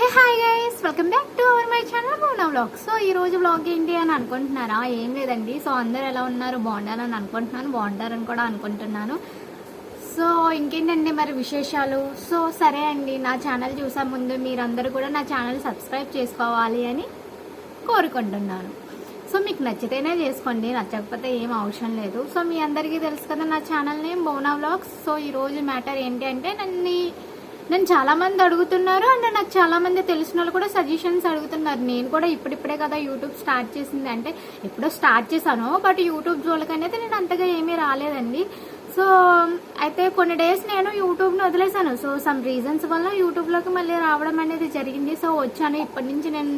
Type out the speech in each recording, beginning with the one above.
Hey hi guys welcome back to our my channel Bona vlog so ఈ రోజు vlog ఏంటి అని అనుకుంటున్నారా? ఏం లేదండి. సో అందరు ఎలా ఉన్నారు? బాగుండాలని అనుకుంటున్నాను. బాగుంటారని కూడా అనుకుంటున్నాను. సో ఇంకేంటండి మరి విశేషాలు? సో సరే అండి. నా ఛానల్ చూసే ముందు మీరందరూ కూడా నా ఛానల్ సబ్స్క్రైబ్ చేసుకోవాలి అని కోరుకుంటున్నాను. సో మీకు నచ్చితేనే చేసుకోండి. నచ్చకపోతే ఏం అవసరం లేదు. సో మీ అందరికీ తెలుసు కదా నా channel name Bona vlogs so ఈరోజు మ్యాటర్ ఏంటి అంటే నన్ను నన్ను చాలా మంది అడుగుతున్నారు అండ్ నాకు చాలా మంది తెలిసిన వాళ్ళు కూడా సజెషన్స్ అడుగుతున్నారు. నేను కూడా ఇప్పుడిప్పుడే కదా యూట్యూబ్ స్టార్ట్ చేసింది. అంటే ఎప్పుడో స్టార్ట్ చేశాను బట్ యూట్యూబ్ జోలికి అనేది నేను అంతగా ఏమీ రాలేదండి. సో అయితే కొన్ని డేస్ నేను యూట్యూబ్ను వదిలేశాను. సో సమ్ రీజన్స్ వల్ల యూట్యూబ్లోకి మళ్ళీ రావడం అనేది జరిగింది. సో వచ్చాను. ఇప్పటి నుంచి నేను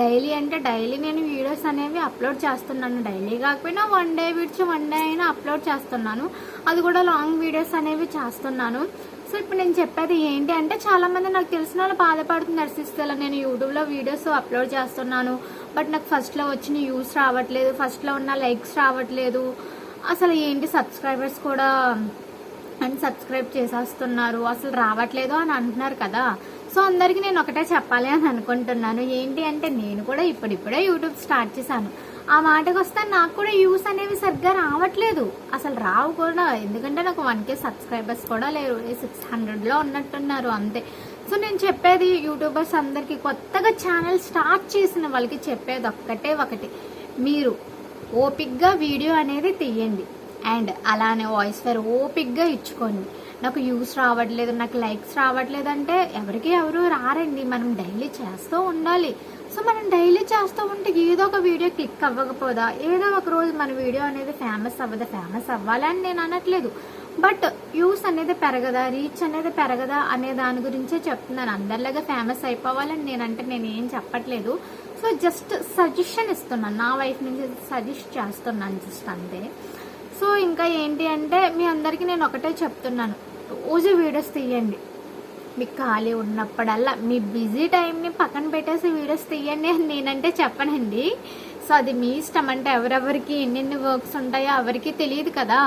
డైలీ అంటే డైలీ నేను వీడియోస్ అనేవి అప్లోడ్ చేస్తున్నాను. డైలీ కాకపోయినా వన్ డే విడిచి వన్ డే అయినా అప్లోడ్ చేస్తున్నాను. అది కూడా లాంగ్ వీడియోస్ అనేవి చేస్తున్నాను. సో ఇప్పుడు నేను చెప్పేది ఏంటి అంటే చాలామంది నాకు తెలిసిన వాళ్ళు బాధపడుతున్నారు సిస్టర్ నేను యూట్యూబ్లో వీడియోస్ అప్లోడ్ చేస్తున్నాను బట్ నాకు ఫస్ట్లో వచ్చిన వ్యూస్ రావట్లేదు ఫస్ట్లో ఉన్న లైక్స్ రావట్లేదు. అసలు ఏంటి సబ్స్క్రైబర్స్ కూడా అన్సబ్స్క్రైబ్ చేసేస్తున్నారు అసలు రావట్లేదు అని అంటున్నారు కదా. సో అందరికీ నేను ఒకటే చెప్పాలి అని అనుకుంటున్నాను. ఏంటి అంటే నేను కూడా ఇప్పుడిప్పుడే యూట్యూబ్ స్టార్ట్ చేశాను. ఆ మాటకు వస్తే నాకు కూడా యూస్ అనేవి సరిగ్గా రావట్లేదు. అసలు రావు కూడా ఎందుకంటే నాకు వన్ కే సబ్స్క్రైబర్స్ కూడా లేరు. సిక్స్ హండ్రెడ్లో ఉన్నట్టున్నారు అంతే. సో నేను చెప్పేది యూట్యూబర్స్ అందరికీ కొత్తగా ఛానల్ స్టార్ట్ చేసిన వాళ్ళకి చెప్పేది ఒక్కటే ఒకటి. మీరు ఓపిక్గా వీడియో అనేది తీయండి. అండ్ అలానే వాయిస్ ఫైర్ ఓపిక్గా ఇచ్చుకోండి. నాకు యూస్ రావట్లేదు నాకు లైక్స్ రావట్లేదు అంటే ఎవరికి ఎవరు రారండి. మనం డైలీ చేస్తూ ఉండాలి. సో మనం డైలీ చేస్తూ ఉంటే ఏదో ఒక వీడియో క్లిక్ అవ్వకపోదా? ఏదో ఒక రోజు మన వీడియో అనేది ఫేమస్ అవ్వదా? ఫేమస్ అవ్వాలని నేను అనట్లేదు. బట్ వ్యూస్ అనేది పెరగదా? రీచ్ అనేది పెరగదా? అనే దాని గురించే చెప్తున్నాను. అందరిలాగా ఫేమస్ అయిపోవాలని నేనంటే నేను ఏం చెప్పట్లేదు. సో జస్ట్ సజెషన్ ఇస్తున్నాను. నా వైఫ్ నుంచి సజెస్ట్ చేస్తున్నాను. జస్ట్ అంతే. సో ఇంకా ఏంటి అంటే మీ అందరికీ నేను ఒకటే చెప్తున్నాను. రోజు వీడియోస్ తీయండి. మీకు ఖాళీ ఉన్నప్పుడల్లా మీ బిజీ టైంని పక్కన పెట్టేసి వీడియోస్ తీయండి అని నేనంటే చెప్పనండి. సో అది మీ ఇష్టం. అంటే ఎవరెవరికి ఎన్నెన్ని వర్క్స్ ఉంటాయో ఎవరికి తెలియదు కదా.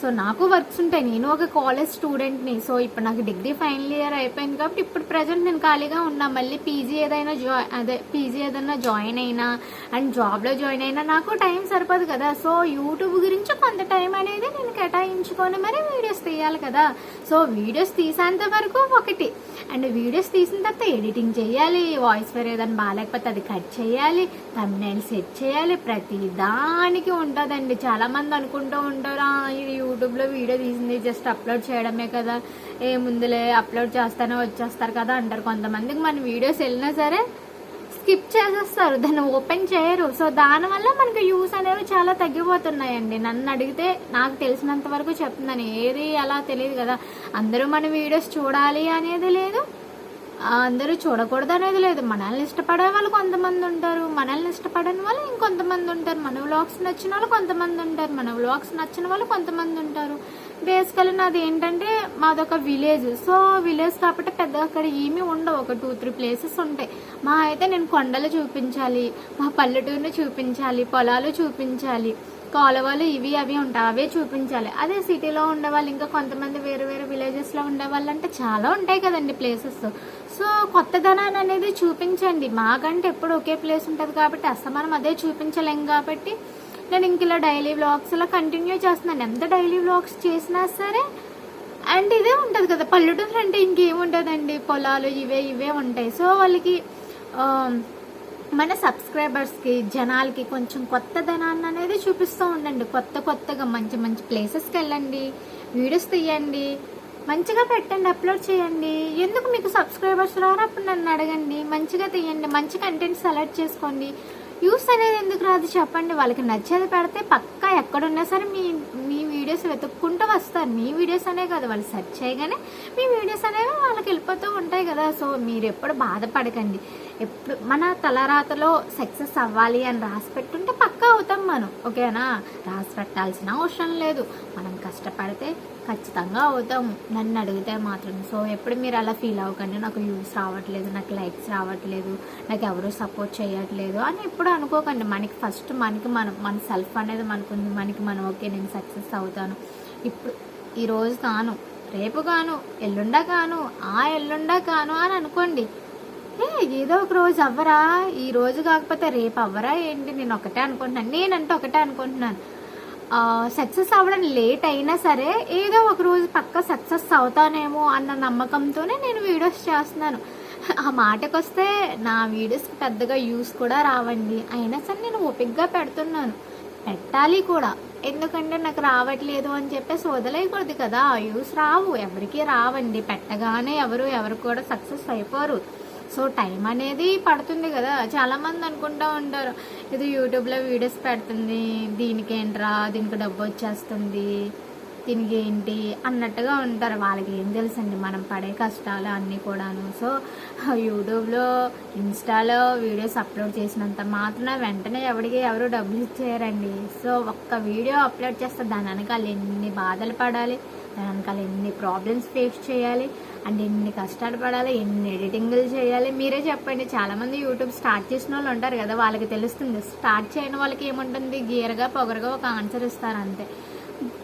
సో నాకు వర్క్స్ ఉంటాయి. నేను ఒక కాలేజ్ స్టూడెంట్ని సో ఇప్పుడు నాకు డిగ్రీ ఫైనల్ ఇయర్ అయిపోయింది కాబట్టి ఇప్పుడు ప్రజెంట్ నేను ఖాళీగా ఉన్నా. మళ్ళీ పీజీ ఏదైనా జాయిన్ అదే పీజీ ఏదైనా జాయిన్ అయినా అండ్ జాబ్లో జాయిన్ అయినా నాకు టైం సరిపోదు కదా. సో యూట్యూబ్ గురించి కొంత టైం అనేది నేను కేటాయించుకొని మరి వీడియోస్ తీయాలి కదా. సో వీడియోస్ తీసేంత వరకు ఒకటి. అండ్ వీడియోస్ తీసిన తర్వాత ఎడిటింగ్ చేయాలి. వాయిస్ వేర్ ఏదైనా బాగాలేకపోతే అది కట్ చేయాలి. తమ్నైల్ సెట్ చేయాలి. ప్రతి దానికి ఉంటుందండి. చాలామంది అనుకుంటూ ఉంటారు ఇది యూట్యూబ్లో వీడియో తీసింది జస్ట్ అప్లోడ్ చేయడమే కదా. ఏ ముందులే అప్లోడ్ చేస్తానే వచ్చేస్తారు కదా అంటారు కొంతమందికి. మన వీడియోస్ వెళ్ళినా సరే స్కిప్ చేసేస్తారు దాన్ని ఓపెన్ చేయరు. సో దానివల్ల మనకి యూస్ అనేవి చాలా తగ్గిపోతున్నాయండి. నన్ను అడిగితే నాకు తెలిసినంత వరకు చెప్తున్నాను. ఏది అలా తెలియదు కదా. అందరూ మన వీడియోస్ చూడాలి అనేది లేదు. అందరూ చూడకూడదు అనేది లేదు. మనల్ని ఇష్టపడే వాళ్ళు కొంతమంది ఉంటారు. మనల్ని ఇష్టపడని వాళ్ళు ఇంకొంతమంది ఉంటారు. మన వ్లాగ్స్ నచ్చిన వాళ్ళు కొంతమంది ఉంటారు. మన వ్లాగ్స్ నచ్చిన వాళ్ళు కొంతమంది ఉంటారు. బేసికల్ నాది ఏంటంటే మాదొక విలేజ్ సో విలేజ్ కాబట్టి పెద్దగా అక్కడ ఏమీ ఉండవు. ఒక టూ త్రీ ప్లేసెస్ ఉంటాయి. మా అయితే నేను కొండలు చూపించాలి మా పల్లెటూరుని చూపించాలి పొలాలు చూపించాలి. కాలువలు ఇవి అవి ఉంటాయి అవే చూపించాలి. అదే సిటీలో ఉండేవాళ్ళు ఇంకా కొంతమంది వేరు వేరే విలేజెస్లో ఉండేవాళ్ళు అంటే చాలా ఉంటాయి కదండి ప్లేసెస్ సో కొత్తదనాన్ని అనేది చూపించండి. మాకంటే ఎప్పుడు ఒకే ప్లేస్ ఉంటుంది కాబట్టి అస్తమానం అదే చూపించలేం కాబట్టి నేను ఇంక ఇలా డైలీ వ్లాగ్స్ ఇలా కంటిన్యూ చేస్తున్నాను. ఎంత డైలీ వ్లాగ్స్ చేసినా సరే అండ్ ఇదే ఉంటుంది కదా పల్లెటూరు అంటే ఇంకేముంటుందండి పొలాలు ఇవే ఇవే ఉంటాయి. సో వాళ్ళకి మన సబ్స్క్రైబర్స్కి జనాలకి కొంచెం కొత్త ధనాన్ని అనేది చూపిస్తూ ఉండండి. కొత్త కొత్తగా మంచి మంచి ప్లేసెస్కి వెళ్ళండి వీడియోస్ తీయండి. మంచిగా పెట్టండి అప్లోడ్ చేయండి. ఎందుకు మీకు సబ్స్క్రైబర్స్ రారు అప్పుడు నన్ను అడగండి? మంచిగా తీయండి మంచి కంటెంట్ సెలెక్ట్ చేసుకోండి. యూస్ అనేది ఎందుకు రాదు చెప్పండి. వాళ్ళకి నచ్చేది పెడితే పక్కా ఎక్కడున్నా సరే మీ మీ వీడియోస్ వెతుక్కుంటూ వస్తారు. మీ వీడియోస్ అనే కాదు వాళ్ళు సెర్చ్ చేయగానే మీ వీడియోస్ అనేవి వాళ్ళకి వెళ్ళిపోతూ ఉంటాయి కదా. సో మీరు ఎప్పుడు బాధపడకండి. ఎప్పుడు మన తలరాతలో సక్సెస్ అవ్వాలి అని రాసి పెట్టుంటే పక్కా అవుతాం మనం ఓకేనా? రాసి పెట్టాల్సిన అవసరం లేదు. మనం కష్టపడితే ఖచ్చితంగా అవుతాం. నన్ను అడిగితే మాత్రం సో ఎప్పుడు మీరు అలా ఫీల్ అవ్వకండి? నాకు యూస్ రావట్లేదు నాకు లైక్స్ రావట్లేదు నాకు ఎవరు సపోర్ట్ చేయట్లేదు అని ఎప్పుడు అనుకోకండి. మనకి ఫస్ట్ మనకి మనం మన సెల్ఫ్ అనేది మనకుంది. మనకి మనం ఓకే నేను సక్సెస్ అవుతాను. ఇప్పుడు ఈరోజు కాను రేపు కాను ఎల్లుండా కాను ఆ ఎల్లుండా కాను అని అనుకోండి. ఏ ఏదో ఒక రోజు అవ్వరా? ఈ రోజు కాకపోతే రేపు అవ్వరా ఏంటి? నేను ఒకటే అనుకుంటున్నాను. నేనంటే ఒకటే అనుకుంటున్నాను. సక్సెస్ అవ్వడం లేట్ అయినా సరే ఏదో ఒక రోజు పక్క సక్సెస్ అవుతానేమో అన్న నమ్మకంతోనే నేను వీడియోస్ చేస్తున్నాను. ఆ మాటకు వస్తే నా వీడియోస్కి పెద్దగా యూస్ కూడా రావండి. అయినా సరే నేను ఓపిక్గా పెడుతున్నాను. పెట్టాలి కూడా. ఎందుకంటే నాకు రావట్లేదు అని చెప్పేసి వదిలేయకూడదు కదా. యూస్ రావు. ఎవరికీ రావండి. పెట్టగానే ఎవరు ఎవరు కూడా సక్సెస్ అయిపోరు. సో టైం అనేది పడుతుంది కదా. చాలామంది అనుకుంటూ అనుకుంటా ఉంటారు ఇది యూట్యూబ్లో వీడియోస్ పెడుతుంది దీనికి ఏంట్రా దీనికి డబ్బు వచ్చేస్తుంది దీనికి ఏంటి అన్నట్టుగా ఉంటారు. వాళ్ళకి ఏం తెలుసండి మనం పడే కష్టాలు అన్నీ కూడాను. సో యూట్యూబ్లో ఇన్స్టాలో వీడియోస్ అప్లోడ్ చేసినంత మాత్రం వెంటనే ఎవరికి ఎవరు డబ్బులు ఇచ్చేయరండి. సో ఒక్క వీడియో అప్లోడ్ చేస్తే దాని వెనకాల ఎన్ని బాధలు పడాలి వెనకాల ఎన్ని ప్రాబ్లమ్స్ ఫేస్ చేయాలి అండ్ ఎన్ని కష్టాలు పడాలి ఎన్ని ఎడిటింగ్లు చేయాలి. మీరే చెప్పండి. చాలామంది యూట్యూబ్ స్టార్ట్ చేసిన వాళ్ళు ఉంటారు కదా వాళ్ళకి తెలుస్తుంది. స్టార్ట్ చేయని వాళ్ళకి ఏముంటుంది? గీరగా పొగరగా ఒక ఆన్సర్ ఇస్తారు అంతే.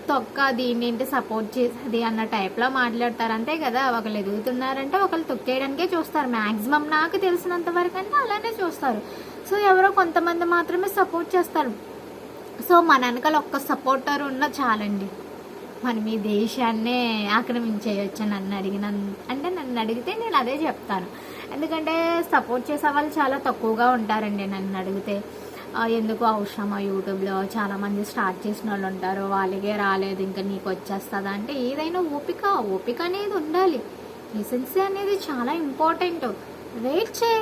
తొక్క దీన్ని ఏంటి సపోర్ట్ చేసేది అన్న టైప్లో మాట్లాడతారు. అంతే కదా ఒకళ్ళు ఎదుగుతున్నారంటే ఒకళ్ళు తొక్కేయడానికే చూస్తారు. మ్యాక్సిమం నాకు తెలిసినంత వరకు అంటే అలానే చూస్తారు. సో ఎవరో కొంతమంది మాత్రమే సపోర్ట్ చేస్తారు. సో మన వెనకాల ఒక్క సపోర్టర్ ఉన్న చాలండి. మనం ఈ దేశాన్నే ఆక్రమించేయచ్చు నన్ను అడిగిన అంటే నన్ను అడిగితే నేను అదే చెప్తాను. ఎందుకంటే సపోర్ట్ చేసే వాళ్ళు చాలా తక్కువగా ఉంటారండి నన్ను అడిగితే. ఎందుకు అవసరమా యూట్యూబ్లో? చాలామంది స్టార్ట్ చేసిన వాళ్ళు ఉంటారు. వాళ్ళకే రాలేదు ఇంకా నీకు వచ్చేస్తుందా? అంటే ఏదైనా ఓపిక ఓపిక అనేది ఉండాలి. రీసెన్సీ అనేది చాలా ఇంపార్టెంట్. వెయిట్ చే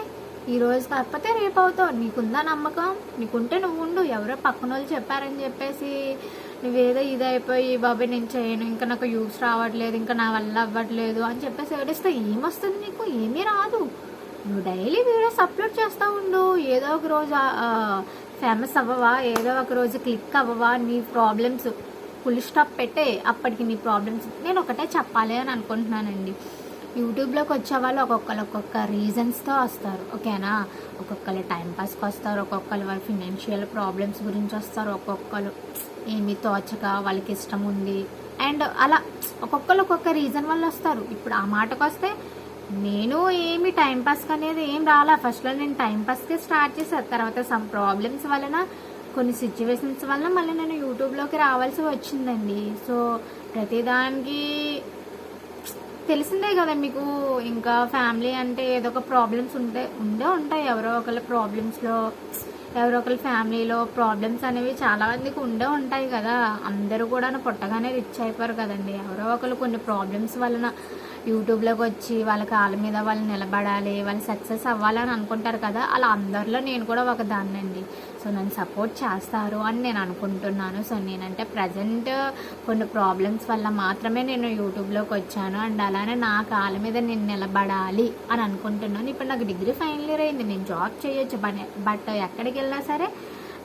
ఈరోజు కాకపోతే రేపు అవుతావు నీకుందా నమ్మకం? నీకుంటే నువ్వు ఉండు. ఎవరో పక్కన వాళ్ళు చెప్పారని చెప్పేసి నువ్వేదో ఇది అయిపోయి బాబాయ్ నేను చేయను ఇంకా నాకు యూస్ రావట్లేదు ఇంకా నా వల్ల అవ్వట్లేదు అని చెప్పేసి ఏడిస్తే ఏమొస్తుంది నీకు? ఏమీ రాదు. నువ్వు డైలీ వీడియోస్ అప్లోడ్ చేస్తూ ఉండు. ఏదో ఒక రోజు ఫేమస్ అవ్వవా? ఏదో ఒక రోజు క్లిక్ అవ్వవా? నీ ప్రాబ్లమ్స్ ఫుల్ స్టాప్ పెట్టే అప్పటికి నీ ప్రాబ్లమ్స్. నేను ఒకటే చెప్పాలి అని అనుకుంటున్నానండి. యూట్యూబ్లోకి వచ్చే వాళ్ళు ఒక్కొక్కరు ఒక్కొక్క రీజన్స్తో వస్తారు ఓకేనా? ఒక్కొక్కరు టైంపాస్కి వస్తారు ఒక్కొక్కరు వాళ్ళ ఫినాన్షియల్ ప్రాబ్లమ్స్ గురించి వస్తారు ఒక్కొక్కరు ఏమి తోచక వాళ్ళకి ఇష్టం ఉంది. అండ్ అలా ఒక్కొక్కరు ఒక్కొక్క రీజన్ వల్ల వస్తారు. ఇప్పుడు ఆ మాటకు వస్తే నేను ఏమి టైంపాస్కి అనేది ఏం రాలా. ఫస్ట్లో నేను టైంపాస్కే స్టార్ట్ చేశాను తర్వాత సమ్ ప్రాబ్లమ్స్ వలన కొన్ని సిచ్యువేషన్స్ వలన మళ్ళీ నేను యూట్యూబ్లోకి రావాల్సి వచ్చిందండి. సో ప్రతిదానికి తెలిసిందే కదా మీకు. ఇంకా ఫ్యామిలీ అంటే ఏదో ఒక ప్రాబ్లమ్స్ ఉంటే ఉండే ఉంటాయి. ఎవరో ఒకళ్ళ ప్రాబ్లమ్స్లో ఎవరో ఒకళ్ళ ఫ్యామిలీలో ప్రాబ్లమ్స్ అనేవి చాలా మందికి ఉండే ఉంటాయి కదా. అందరూ కూడా పుట్టగానే రిచ్ అయిపోరు కదండి. ఎవరో ఒకరు కొన్ని ప్రాబ్లమ్స్ వలన యూట్యూబ్లోకి వచ్చి వాళ్ళ కాళ్ళ మీద వాళ్ళు నిలబడాలి వాళ్ళు సక్సెస్ అవ్వాలని అనుకుంటారు కదా. అలా అందరిలో నేను కూడా ఒక దాన్నండి సో నన్ను సపోర్ట్ చేస్తారు అని నేను అనుకుంటున్నాను. సో నేనంటే ప్రజెంట్ కొన్ని ప్రాబ్లమ్స్ వల్ల మాత్రమే నేను యూట్యూబ్లోకి వచ్చాను. అండ్ అలానే నా కాళ్ళ మీద నేను నిలబడాలి అని అనుకుంటున్నాను. ఇప్పుడు నాకు డిగ్రీ ఫైనల్ ఇయర్ అయింది. నేను జాబ్ చేయొచ్చు. బట్ బట్ ఎక్కడికి వెళ్ళినా సరే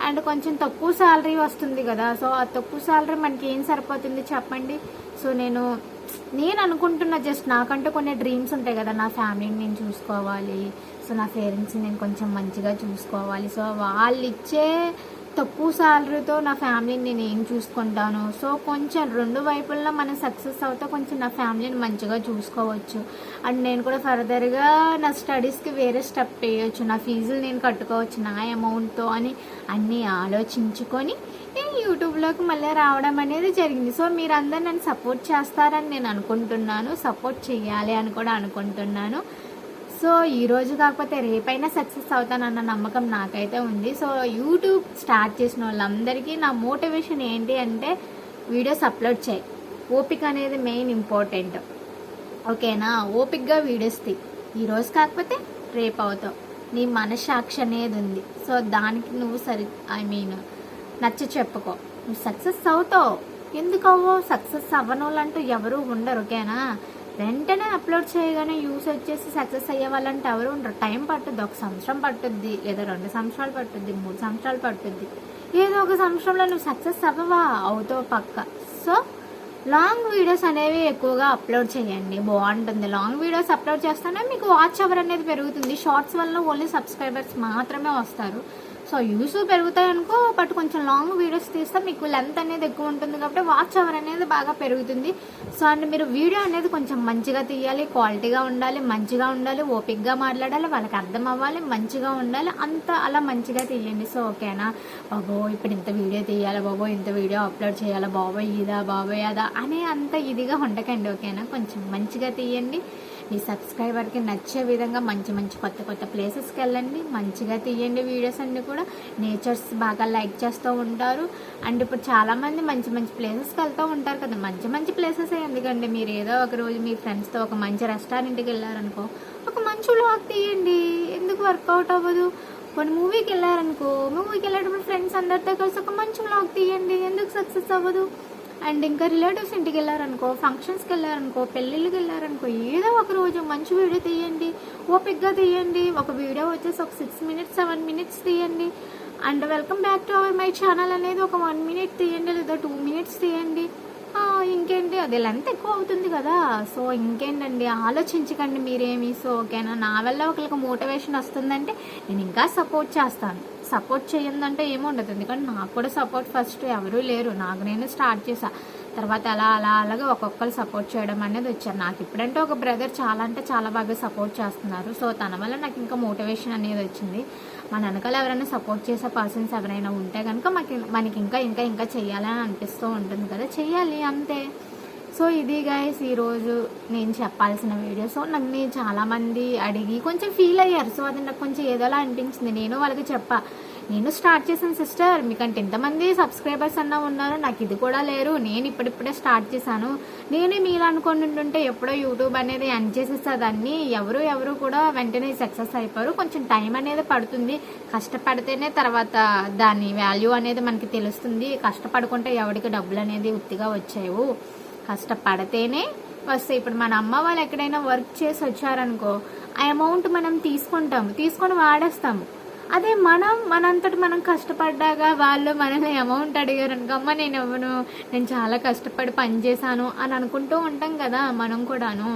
అండ్ కొంచెం తక్కువ శాలరీ వస్తుంది కదా. సో ఆ తక్కువ శాలరీ మనకి ఏం సరిపోతుంది చెప్పండి? సో నేను నేను అనుకుంటున్నా జస్ట్ నాకంటూ కొన్ని డ్రీమ్స్ ఉంటాయి కదా. నా ఫ్యామిలీని నేను చూసుకోవాలి. సో నా పేరెంట్స్ని నేను కొంచెం మంచిగా చూసుకోవాలి. సో వాళ్ళు ఇచ్చే తక్కువ శాలరీతో నా ఫ్యామిలీని నేను ఏం చూసుకుంటాను? సో కొంచెం రెండు వైపుల్లో మనం సక్సెస్ అవుతా కొంచెం నా ఫ్యామిలీని మంచిగా చూసుకోవచ్చు. అండ్ నేను కూడా ఫర్దర్గా నా స్టడీస్కి వేరే స్టెప్ వేయచ్చు. నా ఫీజులు నేను కట్టుకోవచ్చు. నా అమౌంట్తో అని అన్నీ ఆలోచించుకొని నేను యూట్యూబ్లోకి మళ్ళీ రావడం అనేది జరిగింది. సో మీరందరూ నన్ను సపోర్ట్ చేస్తారని నేను అనుకుంటున్నాను. సపోర్ట్ చేయాలి అని కూడా అనుకుంటున్నాను. సో ఈరోజు కాకపోతే రేపైనా సక్సెస్ అవుతానన్న నమ్మకం నాకైతే ఉంది. సో యూట్యూబ్ స్టార్ట్ చేసిన వాళ్ళందరికీ నా మోటివేషన్ ఏంటి అంటే వీడియోస్ అప్లోడ్ చేయి. ఓపిక అనేది మెయిన్ ఇంపార్టెంట్ ఓకేనా? ఓపిక్గా వీడియోస్ తీ ఈరోజు కాకపోతే రేపు అవుతావు. నీ మనసాక్షి అనేది ఉంది. సో దానికి నువ్వు సరి ఐ మీన్ నచ్చ చెప్పుకో. నువ్వు సక్సెస్ అవుతావు. ఎందుకు అవ్వవు సక్సెస్ అవ్వనోళ్ళంటూ ఎవరు ఉండరు ఓకేనా? వెంటనే అప్లోడ్ చేయగానే యూస్ వచ్చేసి సక్సెస్ అయ్యే వాళ్ళంటే ఎవరు ఉండరు. టైం పట్టుద్ది ఒక సంవత్సరం పట్టుద్ది లేదా రెండు సంవత్సరాలు పట్టుద్ది మూడు సంవత్సరాలు పట్టుద్ది. ఏదో ఒక సంవత్సరంలో నువ్వు సక్సెస్ అవ్వవా? అవుతావు పక్క. సో లాంగ్ వీడియోస్ అనేవి ఎక్కువగా అప్లోడ్ చేయండి. బాగుంటుంది. లాంగ్ వీడియోస్ అప్లోడ్ చేస్తేనే మీకు వాచ్ అవర్ అనేది పెరుగుతుంది. షార్ట్స్ వల్ల ఓన్లీ సబ్స్క్రైబర్స్ మాత్రమే వస్తారు. సో యూస్ పెరుగుతాయి అనుకో బట్ కొంచెం లాంగ్ వీడియోస్ తీస్తే మీకు లెంత్ అనేది ఎక్కువ ఉంటుంది కాబట్టి వాచ్ అవర్ అనేది బాగా పెరుగుతుంది. సో అండ్ మీరు వీడియో అనేది కొంచెం మంచిగా తీయాలి క్వాలిటీగా ఉండాలి మంచిగా ఉండాలి ఓపిక్గా మాట్లాడాలి వాళ్ళకి అర్థం అవ్వాలి మంచిగా ఉండాలి అంత అలా మంచిగా తీయండి. సో ఓకేనా బాబో ఇప్పుడు ఇంత వీడియో తీయాలి బాబో ఇంత వీడియో అప్లోడ్ చేయాలి బాబోయ్ ఇదా బాబోయ్ అదా అనే అంత ఇదిగా ఉండకండి ఓకేనా కొంచెం మంచిగా తీయండి. మీ సబ్స్క్రైబర్కి నచ్చే విధంగా మంచి మంచి కొత్త కొత్త ప్లేసెస్కి వెళ్ళండి మంచిగా తీయండి వీడియోస్ అన్నీ కూడా. నేచర్స్ బాగా లైక్ చేస్తూ ఉంటారు. అండ్ ఇప్పుడు చాలామంది మంచి మంచి ప్లేసెస్కి వెళ్తూ ఉంటారు కదా. మంచి మంచి ప్లేసెస్ ఎందుకంటే మీరు ఏదో ఒక రోజు మీ ఫ్రెండ్స్తో ఒక మంచి రెస్టారెంట్కి వెళ్ళారనుకో ఒక మంచి వ్లాగ్ తీయండి. ఎందుకు వర్కౌట్ అవ్వదు? కొన్ని మూవీకి వెళ్ళారనుకో మూవీకి వెళ్ళేటప్పుడు ఫ్రెండ్స్ అందరితో కలిసి ఒక మంచి వ్లాగ్ తీయండి. ఎందుకు సక్సెస్ అవ్వదు? అండ్ ఇంకా రిలేటివ్స్ ఇంటికి వెళ్ళారనుకో ఫంక్షన్స్కి వెళ్ళారనుకో పెళ్ళిళ్ళకి వెళ్ళారనుకో ఏదో ఒక రోజు మంచి వీడియో తీయండి ఓపిక్గా తీయండి ఒక వీడియో వచ్చేసి ఒక సిక్స్ మినిట్స్ సెవెన్ మినిట్స్ తీయండి. And welcome back to our my channel అనేది ఒక వన్ మినిట్ తీయండి లేదా టూ మినిట్స్ తీయండి. ఇంకేంటి? అది లెంత్ ఎక్కువ అవుతుంది కదా. సో ఇంకేంటండి? ఆలోచించకండి మీరేమి. సో ఓకేనా? నా వల్ల ఒకరికి మోటివేషన్ వస్తుందంటే నేను ఇంకా సపోర్ట్ చేస్తాను. సపోర్ట్ చేయందంటే ఏముండదు. ఉండదు ఎందుకంటే నాకు కూడా సపోర్ట్ ఫస్ట్ ఎవరూ లేరు. నాకు నేను స్టార్ట్ చేశా. తర్వాత అలా అలా అలాగే ఒక్కొక్కరు సపోర్ట్ చేయడం అనేది వచ్చారు నాకు ఇప్పుడంటే ఒక బ్రదర్ చాలా అంటే చాలా బాగా సపోర్ట్ చేస్తున్నారు. సో తన వల్ల నాకు ఇంకా మోటివేషన్ అనేది వచ్చింది. మన వెనకాల ఎవరైనా సపోర్ట్ చేసే పర్సన్స్ ఎవరైనా ఉంటే కనుక మనకి మనకి ఇంకా ఇంకా ఇంకా చేయాలని అనిపిస్తూ ఉంటుంది కదా. చెయ్యాలి అంతే. సో ఇది గైస్ ఈరోజు నేను చెప్పాల్సిన వీడియో సో నన్ను చాలామంది అడిగి కొంచెం ఫీల్ అయ్యారు. సో అది నాకు కొంచెం ఏదోలా అనిపించింది. నేను వాళ్ళకి చెప్పా నేను స్టార్ట్ చేశాను సిస్టర్ మీకంటే ఎంతమంది సబ్స్క్రైబర్స్ అన్నా ఉన్నారు. నాకు ఇది కూడా లేరు. నేను ఇప్పుడిప్పుడే స్టార్ట్ చేశాను. నేనే మీరు అనుకుంటుంటే ఎప్పుడో యూట్యూబ్ అనేది ఎండ్ చేసేసేదాన్ని ఎవరు ఎవరు కూడా వెంటనే సక్సెస్ అయిపోరు. కొంచెం టైం అనేది పడుతుంది. కష్టపడితేనే తర్వాత దాని వాల్యూ అనేది మనకి తెలుస్తుంది. కష్టపడుకుంటే ఎవరికి డబ్బులు అనేది ఉత్తిగా వచ్చాయో కష్టపడితేనే వస్తాయి ఇప్పుడు మన అమ్మ వాళ్ళు ఎక్కడైనా వర్క్ చేసి వచ్చారనుకో ఆ అమౌంట్ మనం తీసుకుంటాము తీసుకొని వాడేస్తాము. అదే మనం మనంతటి మనం కష్టపడ్డాక వాళ్ళు మనల్ని అమౌంట్ అడిగారు అనుకో అమ్మ నేను ఇవ్వను నేను చాలా కష్టపడి పని చేశాను అని అనుకుంటూ ఉంటాం కదా మనం కూడాను.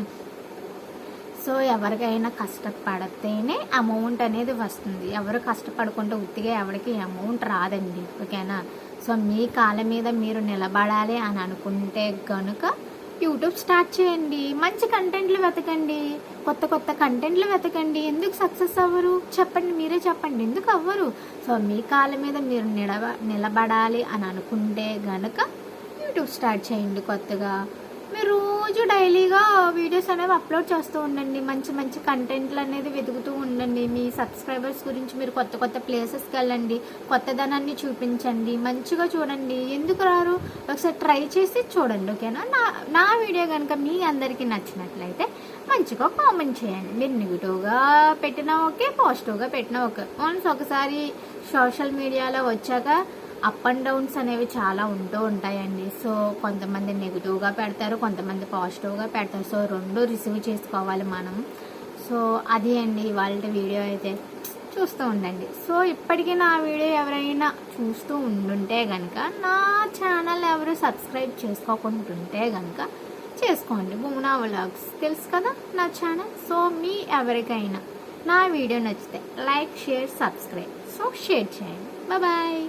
సో ఎవరికైనా కష్టపడితేనే అమౌంట్ అనేది వస్తుంది. ఎవరు కష్టపడకుండా ఉత్తిగా ఎవరికి అమౌంట్ రాదండి. ఓకేనా? సో మీ కాళ్ళ మీద మీరు నిలబడాలి అని అనుకుంటే కనుక యూట్యూబ్ స్టార్ట్ చేయండి. మంచి కంటెంట్లు వెతకండి. కొత్త కొత్త కంటెంట్లు వెతకండి. ఎందుకు సక్సెస్ అవ్వరు? చెప్పండి. మీరే చెప్పండి. ఎందుకు అవ్వరు? సో మీ కాళ్ళ మీద మీరు నిలబ నిలబడాలి అని అనుకుంటే గనక యూట్యూబ్ స్టార్ట్ చేయండి కొత్తగా. మీరు రోజు డైలీగా వీడియోస్ అనేవి అప్లోడ్ చేస్తూ ఉండండి. మంచి మంచి కంటెంట్లు అనేది వెతుకుతూ ఉండండి. మీ సబ్స్క్రైబర్స్ గురించి మీరు కొత్త కొత్త ప్లేసెస్కి వెళ్ళండి. కొత్తదనాన్ని చూపించండి. మంచిగా చూడండి. ఎందుకు రారు? ఒకసారి ట్రై చేసి చూడండి ఓకేనా? నా నా వీడియో కనుక మీ అందరికీ నచ్చినట్లయితే మంచిగా కామెంట్ చేయండి. మీరు నెగిటివ్గా పెట్టినా ఓకే పాజిటివ్గా పెట్టినా ఓకే. వన్స్ ఒకసారి సోషల్ మీడియాలో వచ్చాక అప్ అండ్ డౌన్స్ అనేవి చాలా ఉంటూ ఉంటాయండి. సో కొంతమంది నెగిటివ్గా పెడతారు కొంతమంది పాజిటివ్గా పెడతారు. సో రెండు రిసీవ్ చేసుకోవాలి మనం. సో అది అండి ఇవాళ వీడియో అయితే. చూస్తూ ఉండండి. సో ఇప్పటికీ నా వీడియో ఎవరైనా చూస్తూ ఉండుంటే కనుక నా ఛానల్ ఎవరు సబ్స్క్రైబ్ చేసుకోకుంటుంటే కనుక చేసుకోండి. బుమ్నా వ్లాగ్స్. తెలుసు కదా నా ఛానల్? సో మీ ఎవరికైనా నా వీడియో నచ్చితే like share subscribe. So share చేయండి. బాయ్.